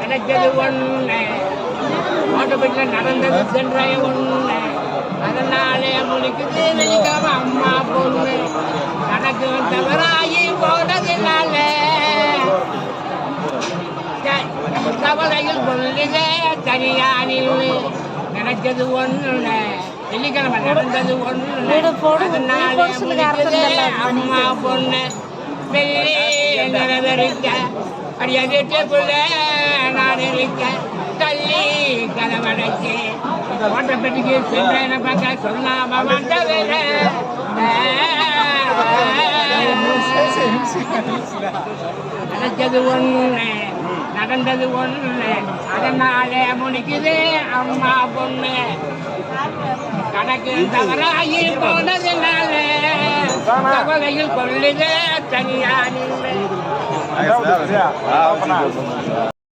நினைச்சது ஒண்ணு? ஓட்டப்பட்டியில் நடந்தது சென்றாய ஒண்ணு. அதனாலே முடிக்குது வெள்ளிக்கிழம அம்மா பொண்ணு. கணக்கு தவறாகி போனதுனால. த- கவலையில் கொள்ளுதே தனியானில் நினைச்சது ஒண்ணு வெள்ளிக்கிழமை நடந்தது இல்ல, அம்மா பொண்ணு வெள்ளி நிறவரிக்க அடிய வீட்டுக்குள்ள நான் இருக்க தள்ளி கதவடைக்கு ஓட்டப்பட்டிக்கு சென்றேன பார்க்க சொல்லாம வந்தவர நினைச்சது ஒண்ணு நடந்தது ஒண்ணு அதனாலே முடிக்குது அம்மா பொண்ணு கணக்கு தவறாகி போனதுனால கவலையில் ஆ, வச்சு